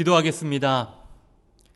기도하겠습니다.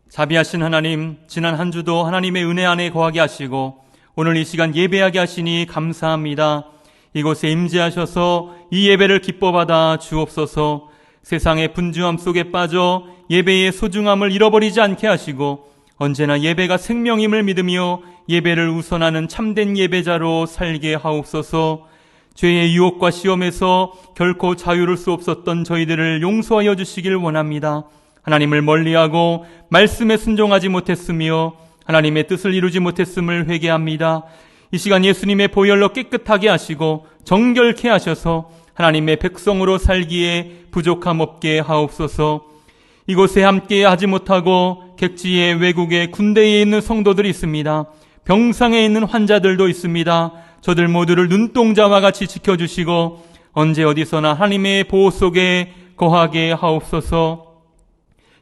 자비하신 하나님, 지난 한 주도 하나님의 은혜 안에 거하게 하시고 오늘 이 시간 예배하게 하시니 감사합니다. 이곳에 임재하셔서 이 예배를 기뻐받아 주옵소서 세상의 분주함 속에 빠져 예배의 소중함을 잃어버리지 않게 하시고 언제나 예배가 생명임을 믿으며 예배를 우선하는 참된 예배자로 살게 하옵소서 죄의 유혹과 시험에서 결코 자유를 수 없었던 저희들을 용서하여 주시길 원합니다. 하나님을 멀리하고 말씀에 순종하지 못했으며 하나님의 뜻을 이루지 못했음을 회개합니다. 이 시간 예수님의 보혈로 깨끗하게 하시고 정결케 하셔서 하나님의 백성으로 살기에 부족함 없게 하옵소서. 이곳에 함께 하지 못하고 객지의 외국의 군대에 있는 성도들이 있습니다. 병상에 있는 환자들도 있습니다. 저들 모두를 눈동자와 같이 지켜주시고 언제 어디서나 하나님의 보호 속에 거하게 하옵소서.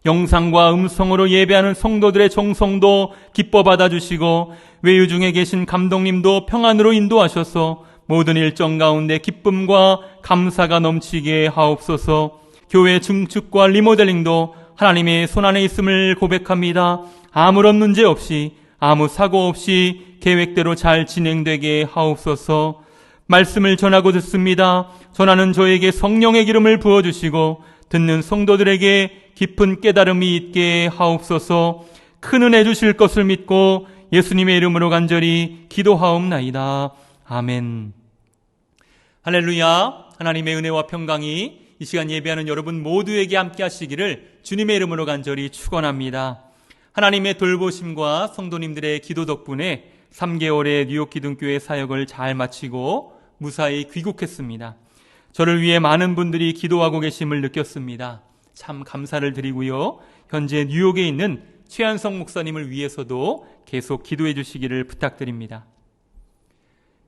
영상과 음성으로 예배하는 성도들의 정성도 기뻐 받아주시고 외유 중에 계신 감독님도 평안으로 인도하셔서 모든 일정 가운데 기쁨과 감사가 넘치게 하옵소서 교회 증축과 리모델링도 하나님의 손안에 있음을 고백합니다. 아무런 문제 없이 아무 사고 없이 계획대로 잘 진행되게 하옵소서 말씀을 전하고 듣습니다. 전하는 저에게 성령의 기름을 부어주시고 듣는 성도들에게 깊은 깨달음이 있게 하옵소서 큰 은혜 주실 것을 믿고 예수님의 이름으로 간절히 기도하옵나이다. 아멘. 할렐루야. 하나님의 은혜와 평강이 이 시간 예배하는 여러분 모두에게 함께 하시기를 주님의 이름으로 간절히 축원합니다. 하나님의 돌보심과 성도님들의 기도 덕분에 3개월의 뉴욕 기둥교회 사역을 잘 마치고 무사히 귀국했습니다. 저를 위해 많은 분들이 기도하고 계심을 느꼈습니다. 참 감사를 드리고요. 현재 뉴욕에 있는 최한성 목사님을 위해서도 계속 기도해 주시기를 부탁드립니다.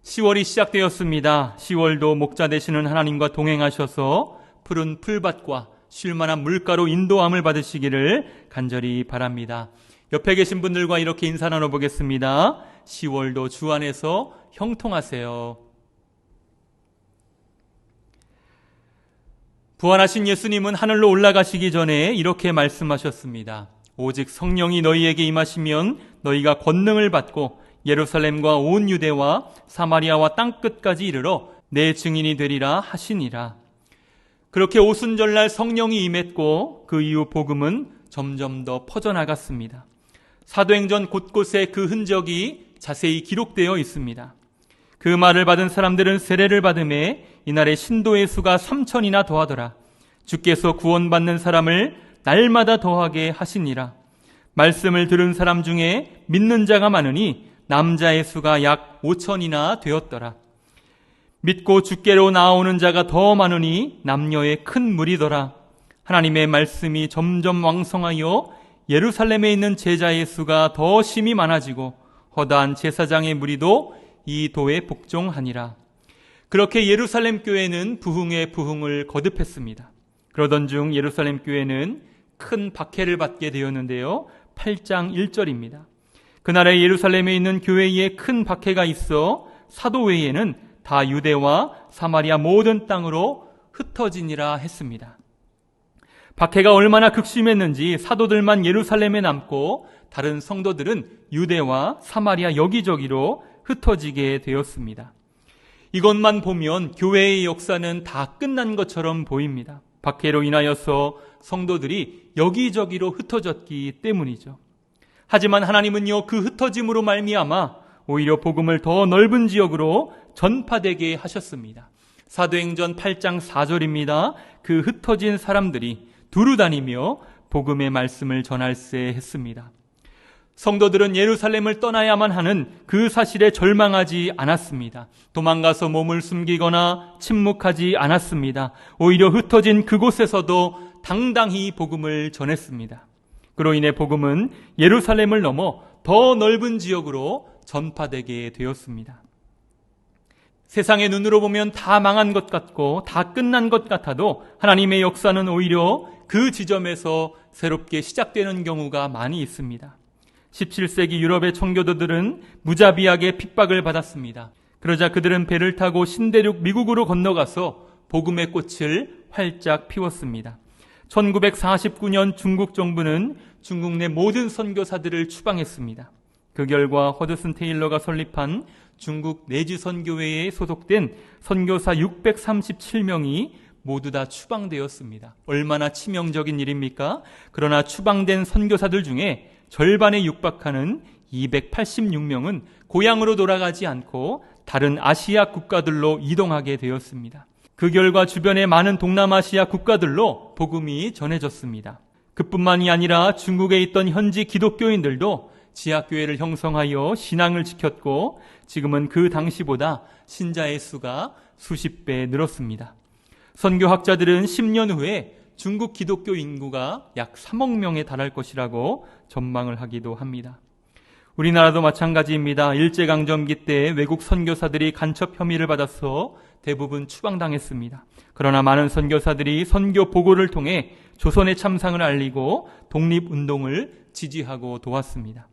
10월이 시작되었습니다. 10월도 목자 되시는 하나님과 동행하셔서 푸른 풀밭과 쉴만한 물가로 인도함을 받으시기를 간절히 바랍니다. 옆에 계신 분들과 이렇게 인사 나눠보겠습니다. 10월도 주 안에서 형통하세요. 부활하신 예수님은 하늘로 올라가시기 전에 이렇게 말씀하셨습니다. 오직 성령이 너희에게 임하시면 너희가 권능을 받고 예루살렘과 온 유대와 사마리아와 땅 끝까지 이르러 내 증인이 되리라 하시니라. 그렇게 오순절날 성령이 임했고 그 이후 복음은 점점 더 퍼져나갔습니다. 사도행전 곳곳에 그 흔적이 자세히 기록되어 있습니다. 그 말을 받은 사람들은 세례를 받음에 이날의 신도의 수가 3천이나 더하더라. 주께서 구원받는 사람을 날마다 더하게 하시니라. 말씀을 들은 사람 중에 믿는 자가 많으니 남자의 수가 약 5천이나 되었더라. 믿고 주께로 나오는 자가 더 많으니 남녀의 큰 무리더라. 하나님의 말씀이 점점 왕성하여 예루살렘에 있는 제자의 수가 더 심히 많아지고 허다한 제사장의 무리도 이 도에 복종하니라. 그렇게 예루살렘 교회는 부흥의 부흥을 거듭했습니다. 그러던 중 예루살렘 교회는 큰 박해를 받게 되었는데요. 8장 1절입니다. 그날에 예루살렘에 있는 교회에 큰 박해가 있어 사도 외에는 다 유대와 사마리아 모든 땅으로 흩어지니라 했습니다. 박해가 얼마나 극심했는지 사도들만 예루살렘에 남고 다른 성도들은 유대와 사마리아 여기저기로 흩어지게 되었습니다. 이것만 보면 교회의 역사는 다 끝난 것처럼 보입니다. 박해로 인하여서 성도들이 여기저기로 흩어졌기 때문이죠. 하지만 하나님은요 그 흩어짐으로 말미암아 오히려 복음을 더 넓은 지역으로 전파되게 하셨습니다. 사도행전 8장 4절입니다. 그 흩어진 사람들이 두루 다니며 복음의 말씀을 전할세 했습니다. 성도들은 예루살렘을 떠나야만 하는 그 사실에 절망하지 않았습니다. 도망가서 몸을 숨기거나 침묵하지 않았습니다. 오히려 흩어진 그곳에서도 당당히 복음을 전했습니다. 그로 인해 복음은 예루살렘을 넘어 더 넓은 지역으로 전파되게 되었습니다. 세상의 눈으로 보면 다 망한 것 같고 다 끝난 것 같아도 하나님의 역사는 오히려 그 지점에서 새롭게 시작되는 경우가 많이 있습니다. 17세기 유럽의 청교도들은 무자비하게 핍박을 받았습니다. 그러자 그들은 배를 타고 신대륙 미국으로 건너가서 복음의 꽃을 활짝 피웠습니다. 1949년 중국 정부는 중국 내 모든 선교사들을 추방했습니다. 그 결과 허드슨 테일러가 설립한 중국 내지 선교회에 소속된 선교사 637명이 모두 다 추방되었습니다. 얼마나 치명적인 일입니까? 그러나 추방된 선교사들 중에 절반에 육박하는 286명은 고향으로 돌아가지 않고 다른 아시아 국가들로 이동하게 되었습니다. 그 결과 주변의 많은 동남아시아 국가들로 복음이 전해졌습니다. 그뿐만이 아니라 중국에 있던 현지 기독교인들도 지하교회를 형성하여 신앙을 지켰고 지금은 그 당시보다 신자의 수가 수십 배 늘었습니다. 선교학자들은 10년 후에 중국 기독교 인구가 약 3억 명에 달할 것이라고 전망을 하기도 합니다. 우리나라도 마찬가지입니다. 일제강점기 때 외국 선교사들이 간첩 혐의를 받아서 대부분 추방당했습니다. 그러나 많은 선교사들이 선교 보고를 통해 조선의 참상을 알리고 독립운동을 지지하고 도왔습니다.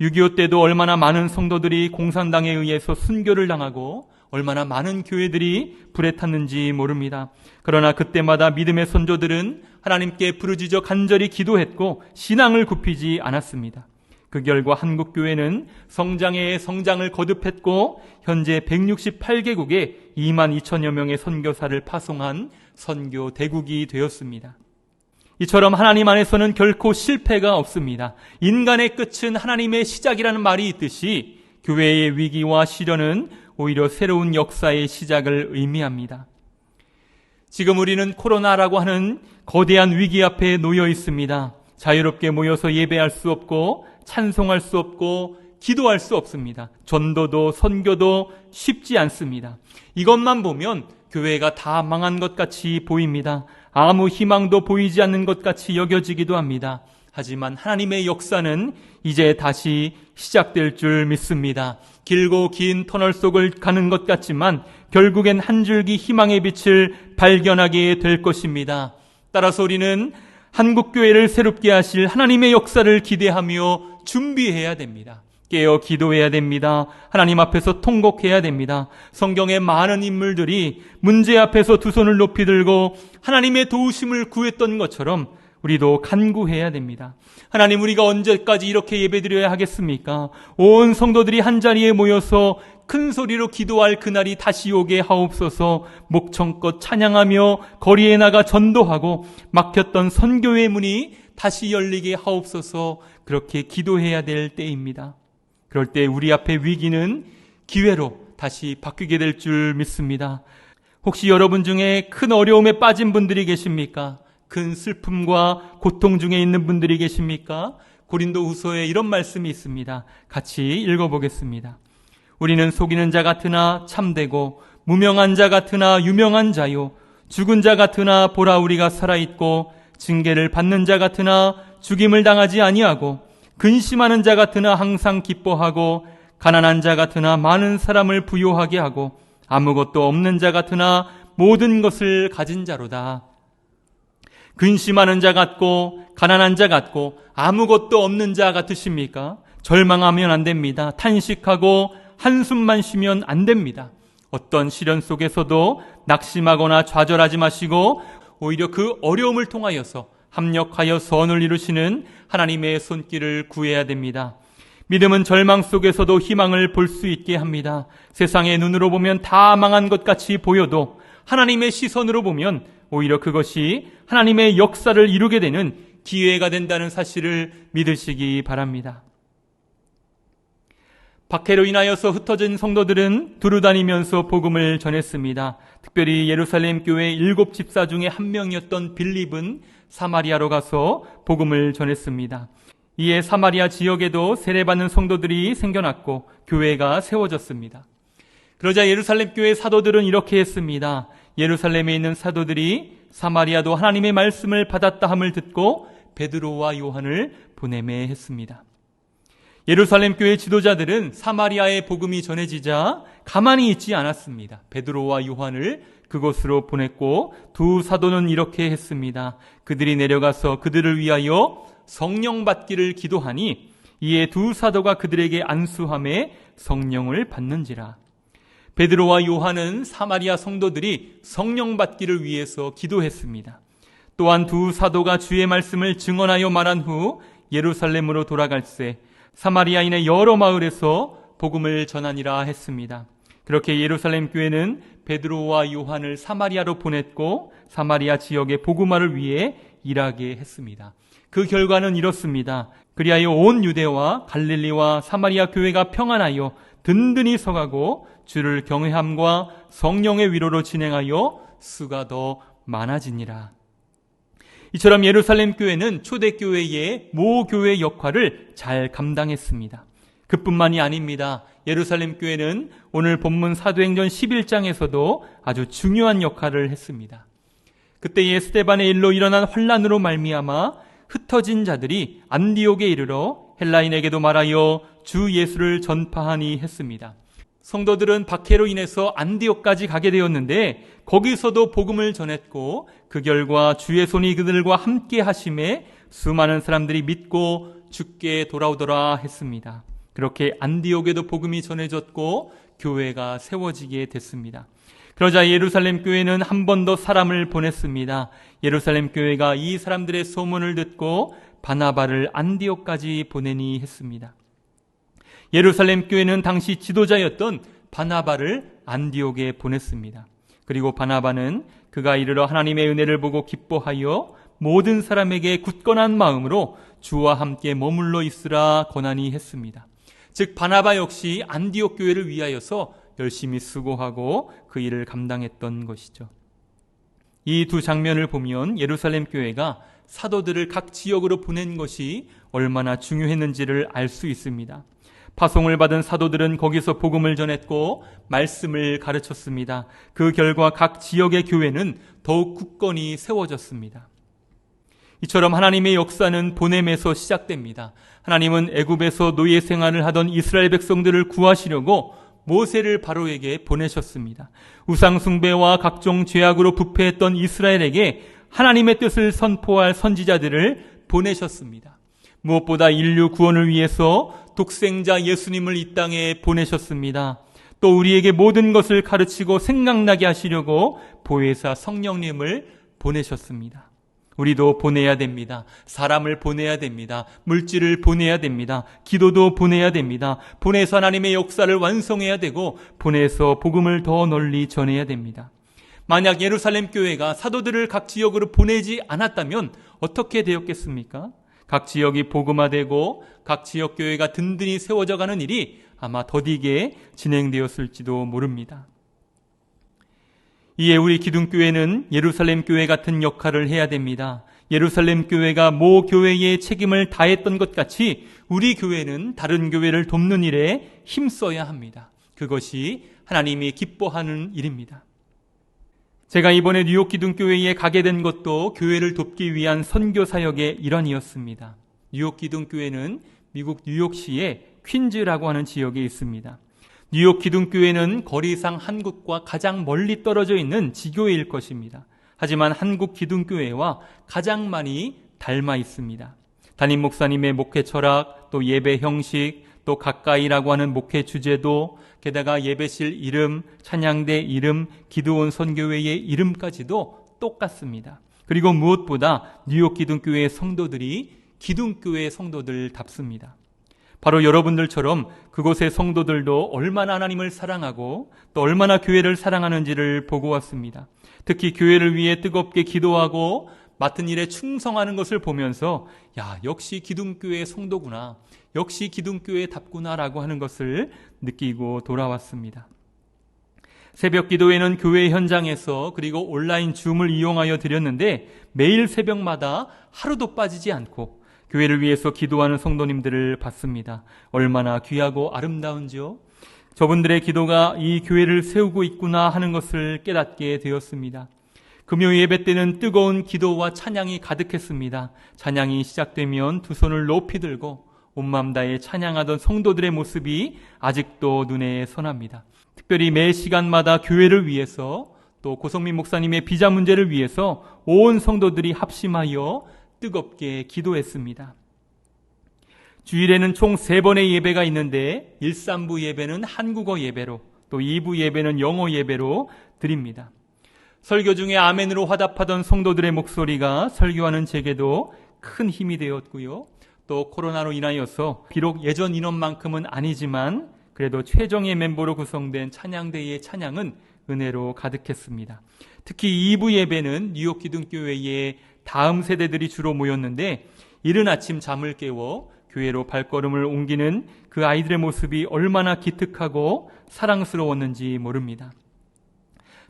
6.25 때도 얼마나 많은 성도들이 공산당에 의해서 순교를 당하고 얼마나 많은 교회들이 불에 탔는지 모릅니다. 그러나 그때마다 믿음의 선조들은 하나님께 부르짖어 간절히 기도했고 신앙을 굽히지 않았습니다. 그 결과 한국 교회는 성장에 성장을 거듭했고 현재 168개국에 2만 2천여 명의 선교사를 파송한 선교 대국이 되었습니다. 이처럼 하나님 안에서는 결코 실패가 없습니다. 인간의 끝은 하나님의 시작이라는 말이 있듯이 교회의 위기와 시련은 오히려 새로운 역사의 시작을 의미합니다. 지금 우리는 코로나라고 하는 거대한 위기 앞에 놓여 있습니다. 자유롭게 모여서 예배할 수 없고 찬송할 수 없고 기도할 수 없습니다. 전도도 선교도 쉽지 않습니다. 이것만 보면 교회가 다 망한 것 같이 보입니다. 아무 희망도 보이지 않는 것 같이 여겨지기도 합니다. 하지만 하나님의 역사는 이제 다시 시작될 줄 믿습니다. 길고 긴 터널 속을 가는 것 같지만 결국엔 한 줄기 희망의 빛을 발견하게 될 것입니다. 따라서 우리는 한국교회를 새롭게 하실 하나님의 역사를 기대하며 준비해야 됩니다. 깨어 기도해야 됩니다. 하나님 앞에서 통곡해야 됩니다. 성경의 많은 인물들이 문제 앞에서 두 손을 높이 들고 하나님의 도우심을 구했던 것처럼 우리도 간구해야 됩니다. 하나님 우리가 언제까지 이렇게 예배드려야 하겠습니까? 온 성도들이 한 자리에 모여서 큰 소리로 기도할 그날이 다시 오게 하옵소서 목청껏 찬양하며 거리에 나가 전도하고 막혔던 선교의 문이 다시 열리게 하옵소서 그렇게 기도해야 될 때입니다. 그럴 때 우리 앞에 위기는 기회로 다시 바뀌게 될 줄 믿습니다. 혹시 여러분 중에 큰 어려움에 빠진 분들이 계십니까? 큰 슬픔과 고통 중에 있는 분들이 계십니까? 고린도 후서에 이런 말씀이 있습니다. 같이 읽어보겠습니다. 우리는 속이는 자 같으나 참되고 무명한 자 같으나 유명한 자요 죽은 자 같으나 보라 우리가 살아 있고 징계를 받는 자 같으나 죽임을 당하지 아니하고 근심하는 자 같으나 항상 기뻐하고 가난한 자 같으나 많은 사람을 부요하게 하고 아무것도 없는 자 같으나 모든 것을 가진 자로다. 근심하는 자 같고 가난한 자 같고 아무것도 없는 자 같으십니까? 절망하면 안 됩니다. 탄식하고 한숨만 쉬면 안 됩니다. 어떤 시련 속에서도 낙심하거나 좌절하지 마시고 오히려 그 어려움을 통하여서 합력하여 선을 이루시는 하나님의 손길을 구해야 됩니다. 믿음은 절망 속에서도 희망을 볼 수 있게 합니다. 세상의 눈으로 보면 다 망한 것 같이 보여도 하나님의 시선으로 보면 오히려 그것이 하나님의 역사를 이루게 되는 기회가 된다는 사실을 믿으시기 바랍니다. 박해로 인하여서 흩어진 성도들은 두루다니면서 복음을 전했습니다. 특별히 예루살렘 교회 일곱 집사 중에 한 명이었던 빌립은 사마리아로 가서 복음을 전했습니다. 이에 사마리아 지역에도 세례받는 성도들이 생겨났고 교회가 세워졌습니다. 그러자 예루살렘 교회 사도들은 이렇게 했습니다. 예루살렘에 있는 사도들이 사마리아도 하나님의 말씀을 받았다 함을 듣고 베드로와 요한을 보내매 했습니다. 예루살렘 교회 지도자들은 사마리아의 복음이 전해지자 가만히 있지 않았습니다. 베드로와 요한을 그곳으로 보냈고 두 사도는 이렇게 했습니다. 그들이 내려가서 그들을 위하여 성령 받기를 기도하니 이에 두 사도가 그들에게 안수함에 성령을 받는지라. 베드로와 요한은 사마리아 성도들이 성령 받기를 위해서 기도했습니다. 또한 두 사도가 주의 말씀을 증언하여 말한 후 예루살렘으로 돌아갈새 사마리아인의 여러 마을에서 복음을 전하니라 했습니다. 그렇게 예루살렘 교회는 베드로와 요한을 사마리아로 보냈고 사마리아 지역의 복음화를 위해 일하게 했습니다. 그 결과는 이렇습니다. 그리하여 온 유대와 갈릴리와 사마리아 교회가 평안하여 든든히 서가고 주를 경외함과 성령의 위로로 진행하여 수가 더 많아지니라. 이처럼 예루살렘 교회는 초대교회의 모 교회 역할을 잘 감당했습니다. 그뿐만이 아닙니다. 예루살렘 교회는 오늘 본문 사도행전 11장에서도 아주 중요한 역할을 했습니다. 그때의 스테반의 일로 일어난 환란으로 말미암아 흩어진 자들이 안디옥에 이르러 헬라인에게도 말하여 주 예수를 전파하니 했습니다. 성도들은 박해로 인해서 안디옥까지 가게 되었는데 거기서도 복음을 전했고 그 결과 주의 손이 그들과 함께 하심에 수많은 사람들이 믿고 죽게 돌아오더라 했습니다. 그렇게 안디옥에도 복음이 전해졌고 교회가 세워지게 됐습니다. 그러자 예루살렘 교회는 한 번 더 사람을 보냈습니다. 예루살렘 교회가 이 사람들의 소문을 듣고 바나바를 안디옥까지 보내니 했습니다. 예루살렘 교회는 당시 지도자였던 바나바를 안디옥에 보냈습니다. 그리고 바나바는 그가 이르러 하나님의 은혜를 보고 기뻐하여 모든 사람에게 굳건한 마음으로 주와 함께 머물러 있으라 권하니 했습니다. 즉 바나바 역시 안디옥 교회를 위하여서 열심히 수고하고 그 일을 감당했던 것이죠. 이 두 장면을 보면 예루살렘 교회가 사도들을 각 지역으로 보낸 것이 얼마나 중요했는지를 알 수 있습니다. 파송을 받은 사도들은 거기서 복음을 전했고 말씀을 가르쳤습니다. 그 결과 각 지역의 교회는 더욱 굳건히 세워졌습니다. 이처럼 하나님의 역사는 보냄에서 시작됩니다. 하나님은 애굽에서 노예 생활을 하던 이스라엘 백성들을 구하시려고 모세를 바로에게 보내셨습니다. 우상 숭배와 각종 죄악으로 부패했던 이스라엘에게 하나님의 뜻을 선포할 선지자들을 보내셨습니다. 무엇보다 인류 구원을 위해서 독생자 예수님을 이 땅에 보내셨습니다. 또 우리에게 모든 것을 가르치고 생각나게 하시려고 보혜사 성령님을 보내셨습니다. 우리도 보내야 됩니다. 사람을 보내야 됩니다. 물질을 보내야 됩니다. 기도도 보내야 됩니다. 보내서 하나님의 역사를 완성해야 되고 보내서 복음을 더 널리 전해야 됩니다. 만약 예루살렘 교회가 사도들을 각 지역으로 보내지 않았다면 어떻게 되었겠습니까? 각 지역이 복음화되고 각 지역 교회가 든든히 세워져 가는 일이 아마 더디게 진행되었을지도 모릅니다. 이에 우리 기둥교회는 예루살렘 교회 같은 역할을 해야 됩니다. 예루살렘 교회가 모 교회의 책임을 다했던 것 같이 우리 교회는 다른 교회를 돕는 일에 힘써야 합니다. 그것이 하나님이 기뻐하는 일입니다. 제가 이번에 뉴욕 기둥교회에 가게 된 것도 교회를 돕기 위한 선교 사역의 일환이었습니다. 뉴욕 기둥교회는 미국 뉴욕시의 퀸즈라고 하는 지역에 있습니다. 뉴욕 기둥교회는 거리상 한국과 가장 멀리 떨어져 있는 지교회일 것입니다. 하지만 한국 기둥교회와 가장 많이 닮아 있습니다. 담임 목사님의 목회 철학, 또 예배 형식, 또 가까이라고 하는 목회 주제도, 게다가 예배실 이름, 찬양대 이름, 기도원 선교회의 이름까지도 똑같습니다. 그리고 무엇보다 뉴욕 기둥교회 성도들이 기둥교회 성도들답습니다. 바로 여러분들처럼 그곳의 성도들도 얼마나 하나님을 사랑하고 또 얼마나 교회를 사랑하는지를 보고 왔습니다. 특히 교회를 위해 뜨겁게 기도하고 맡은 일에 충성하는 것을 보면서 야, 역시 기둥교회 성도구나. 역시 기둥교회답구나라고 하는 것을 느끼고 돌아왔습니다. 새벽 기도회는 교회 현장에서 그리고 온라인 줌을 이용하여 드렸는데 매일 새벽마다 하루도 빠지지 않고 교회를 위해서 기도하는 성도님들을 봤습니다. 얼마나 귀하고 아름다운지요. 저분들의 기도가 이 교회를 세우고 있구나 하는 것을 깨닫게 되었습니다. 금요 예배 때는 뜨거운 기도와 찬양이 가득했습니다. 찬양이 시작되면 두 손을 높이 들고 온맘 다해 찬양하던 성도들의 모습이 아직도 눈에 선합니다. 특별히 매 시간마다 교회를 위해서 또 고성민 목사님의 비자 문제를 위해서 온 성도들이 합심하여 뜨겁게 기도했습니다. 주일에는 총 세번의 예배가 있는데 1, 3부 예배는 한국어 예배로 또 2부 예배는 영어 예배로 드립니다. 설교 중에 아멘으로 화답하던 성도들의 목소리가 설교하는 제게도 큰 힘이 되었고요. 또 코로나로 인하여서 비록 예전 인원만큼은 아니지만 그래도 최정예 멤버로 구성된 찬양대의 찬양은 은혜로 가득했습니다. 특히 2부 예배는 뉴욕 기둥교회의 다음 세대들이 주로 모였는데 이른 아침 잠을 깨워 교회로 발걸음을 옮기는 그 아이들의 모습이 얼마나 기특하고 사랑스러웠는지 모릅니다.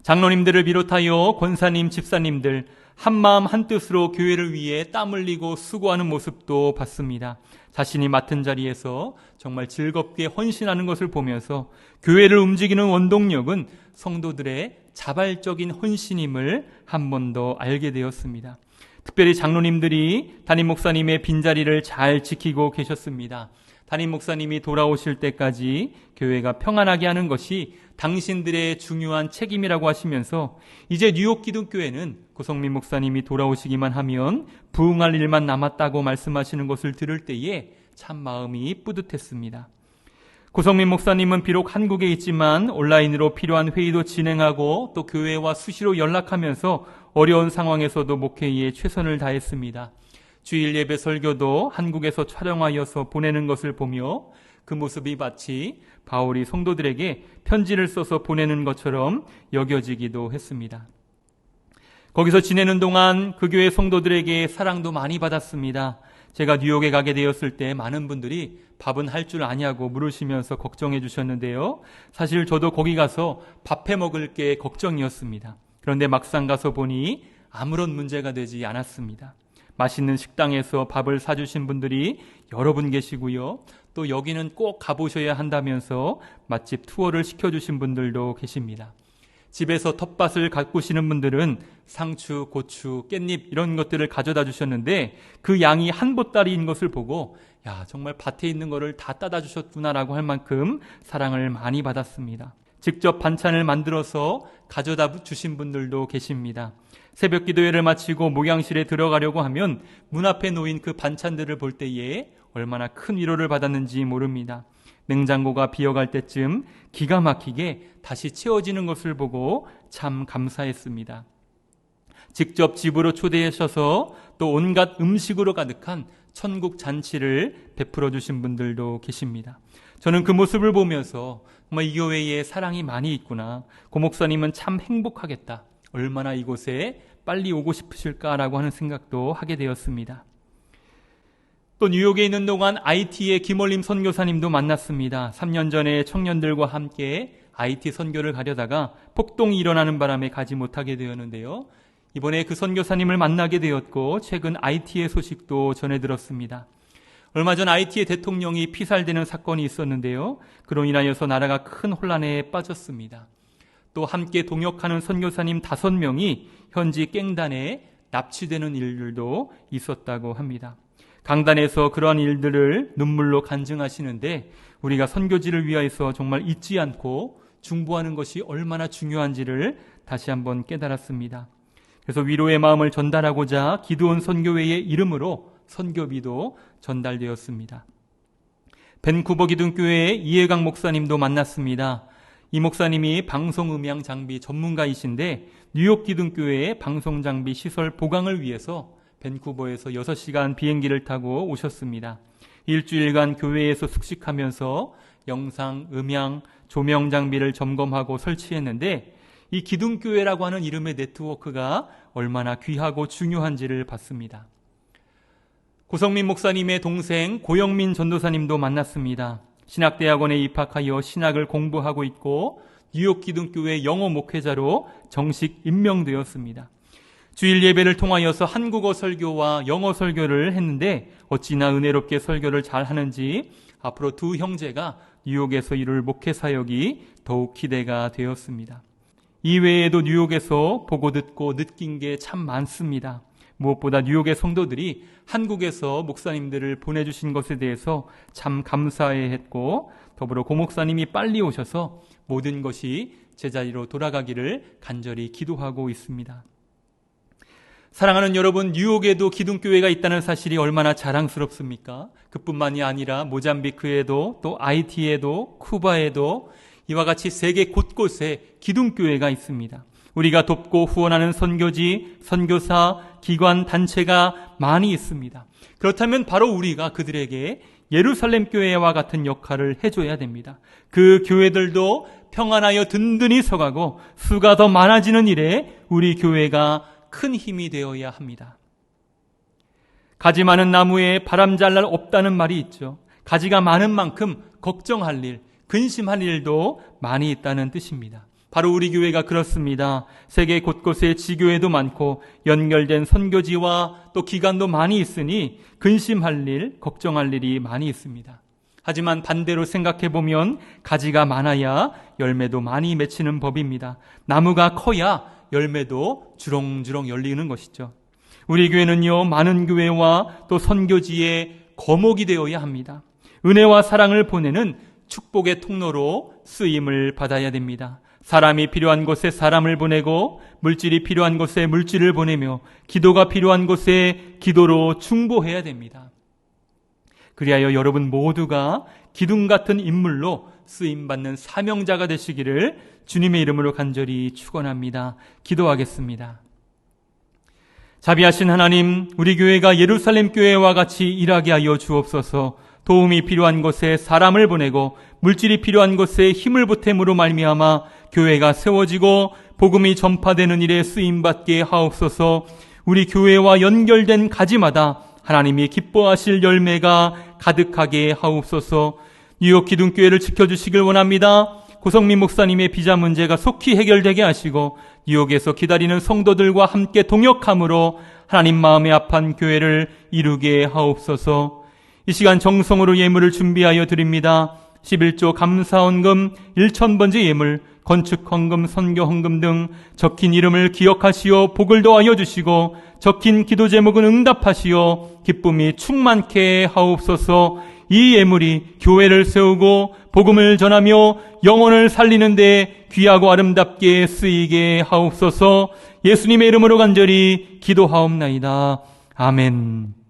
장로님들을 비롯하여 권사님, 집사님들 한마음 한뜻으로 교회를 위해 땀 흘리고 수고하는 모습도 봤습니다. 자신이 맡은 자리에서 정말 즐겁게 헌신하는 것을 보면서 교회를 움직이는 원동력은 성도들의 자발적인 헌신임을 한 번 더 알게 되었습니다. 특별히 장로님들이 담임 목사님의 빈자리를 잘 지키고 계셨습니다. 담임 목사님이 돌아오실 때까지 교회가 평안하게 하는 것이 당신들의 중요한 책임이라고 하시면서 이제 뉴욕 기독교회는 고성민 목사님이 돌아오시기만 하면 부흥할 일만 남았다고 말씀하시는 것을 들을 때에 참 마음이 뿌듯했습니다. 고성민 목사님은 비록 한국에 있지만 온라인으로 필요한 회의도 진행하고 또 교회와 수시로 연락하면서 어려운 상황에서도 목회에 최선을 다했습니다. 주일 예배 설교도 한국에서 촬영하여서 보내는 것을 보며 그 모습이 마치 바울이 성도들에게 편지를 써서 보내는 것처럼 여겨지기도 했습니다. 거기서 지내는 동안 그 교회 성도들에게 사랑도 많이 받았습니다. 제가 뉴욕에 가게 되었을 때 많은 분들이 밥은 할 줄 아냐고 물으시면서 걱정해 주셨는데요. 사실 저도 거기 가서 밥해 먹을 게 걱정이었습니다. 그런데 막상 가서 보니 아무런 문제가 되지 않았습니다. 맛있는 식당에서 밥을 사주신 분들이 여러 분 계시고요. 또 여기는 꼭 가보셔야 한다면서 맛집 투어를 시켜주신 분들도 계십니다. 집에서 텃밭을 가꾸시는 분들은 상추, 고추, 깻잎 이런 것들을 가져다 주셨는데 그 양이 한 보따리인 것을 보고 야, 정말 밭에 있는 거를 다 따다 주셨구나라고 할 만큼 사랑을 많이 받았습니다. 직접 반찬을 만들어서 가져다 주신 분들도 계십니다. 새벽 기도회를 마치고 목양실에 들어가려고 하면 문 앞에 놓인 그 반찬들을 볼 때에 얼마나 큰 위로를 받았는지 모릅니다. 냉장고가 비어갈 때쯤 기가 막히게 다시 채워지는 것을 보고 참 감사했습니다. 직접 집으로 초대하셔서 또 온갖 음식으로 가득한 천국 잔치를 베풀어 주신 분들도 계십니다. 저는 그 모습을 보면서 정말 이 교회에 사랑이 많이 있구나. 고 목사님은 참 행복하겠다. 얼마나 이곳에 빨리 오고 싶으실까라고 하는 생각도 하게 되었습니다. 또 뉴욕에 있는 동안 IT의 김월림 선교사님도 만났습니다. 3년 전에 청년들과 함께 IT 선교를 가려다가 폭동이 일어나는 바람에 가지 못하게 되었는데요. 이번에 그 선교사님을 만나게 되었고 최근 IT의 소식도 전해 들었습니다. 얼마 전 IT의 대통령이 피살되는 사건이 있었는데요. 그로 인하여서 나라가 큰 혼란에 빠졌습니다. 또 함께 동역하는 선교사님 다섯 명이 현지 깽단에 납치되는 일들도 있었다고 합니다. 강단에서 그러한 일들을 눈물로 간증하시는데 우리가 선교지를 위하여서 정말 잊지 않고 중보하는 것이 얼마나 중요한지를 다시 한번 깨달았습니다. 그래서 위로의 마음을 전달하고자 기도원 선교회의 이름으로 선교비도 전달되었습니다. 벤쿠버 기둥교회의 이해강 목사님도 만났습니다. 이 목사님이 방송 음향 장비 전문가이신데 뉴욕 기둥교회의 방송 장비 시설 보강을 위해서 벤쿠버에서 6시간 비행기를 타고 오셨습니다. 일주일간 교회에서 숙식하면서 영상, 음향, 조명 장비를 점검하고 설치했는데 이 기둥교회라고 하는 이름의 네트워크가 얼마나 귀하고 중요한지를 봤습니다. 고성민 목사님의 동생 고영민 전도사님도 만났습니다. 신학대학원에 입학하여 신학을 공부하고 있고 뉴욕 기둥교회 영어 목회자로 정식 임명되었습니다. 주일 예배를 통하여서 한국어 설교와 영어 설교를 했는데 어찌나 은혜롭게 설교를 잘 하는지 앞으로 두 형제가 뉴욕에서 이룰 목회 사역이 더욱 기대가 되었습니다. 이외에도 뉴욕에서 보고 듣고 느낀 게 참 많습니다. 무엇보다 뉴욕의 성도들이 한국에서 목사님들을 보내주신 것에 대해서 참 감사해 했고 더불어 고 목사님이 빨리 오셔서 모든 것이 제자리로 돌아가기를 간절히 기도하고 있습니다. 사랑하는 여러분, 뉴욕에도 기둥교회가 있다는 사실이 얼마나 자랑스럽습니까? 그뿐만이 아니라 모잠비크에도 또 아이티에도 쿠바에도 이와 같이 세계 곳곳에 기둥교회가 있습니다. 우리가 돕고 후원하는 선교지, 선교사, 기관, 단체가 많이 있습니다. 그렇다면 바로 우리가 그들에게 예루살렘 교회와 같은 역할을 해줘야 됩니다. 그 교회들도 평안하여 든든히 서가고 수가 더 많아지는 일에 우리 교회가 큰 힘이 되어야 합니다. 가지 많은 나무에 바람 잘 날 없다는 말이 있죠. 가지가 많은 만큼 걱정할 일, 근심할 일도 많이 있다는 뜻입니다. 바로 우리 교회가 그렇습니다. 세계 곳곳에 지교회도 많고 연결된 선교지와 또 기관도 많이 있으니 근심할 일, 걱정할 일이 많이 있습니다. 하지만 반대로 생각해 보면 가지가 많아야 열매도 많이 맺히는 법입니다. 나무가 커야 열매도 주렁주렁 열리는 것이죠. 우리 교회는요, 많은 교회와 또 선교지의 거목이 되어야 합니다. 은혜와 사랑을 보내는 축복의 통로로 쓰임을 받아야 됩니다. 사람이 필요한 곳에 사람을 보내고 물질이 필요한 곳에 물질을 보내며 기도가 필요한 곳에 기도로 충보해야 됩니다. 그리하여 여러분 모두가 기둥 같은 인물로 쓰임 받는 사명자가 되시기를 주님의 이름으로 간절히 축원합니다. 기도하겠습니다. 자비하신 하나님, 우리 교회가 예루살렘 교회와 같이 일하게 하여 주옵소서. 도움이 필요한 곳에 사람을 보내고 물질이 필요한 곳에 힘을 보탬으로 말미암아 교회가 세워지고 복음이 전파되는 일에 쓰임 받게 하옵소서. 우리 교회와 연결된 가지마다 하나님이 기뻐하실 열매가 가득하게 하옵소서. 뉴욕 기둥교회를 지켜주시길 원합니다. 고성민 목사님의 비자 문제가 속히 해결되게 하시고 뉴욕에서 기다리는 성도들과 함께 동역함으로 하나님 마음에 합한 교회를 이루게 하옵소서. 이 시간 정성으로 예물을 준비하여 드립니다. 11조 감사원금 1천번째 예물, 건축헌금, 선교헌금 등 적힌 이름을 기억하시어 복을 더하여 주시고 적힌 기도 제목은 응답하시어 기쁨이 충만케 하옵소서 이 예물이 교회를 세우고 복음을 전하며 영혼을 살리는 데 귀하고 아름답게 쓰이게 하옵소서 예수님의 이름으로 간절히 기도하옵나이다. 아멘.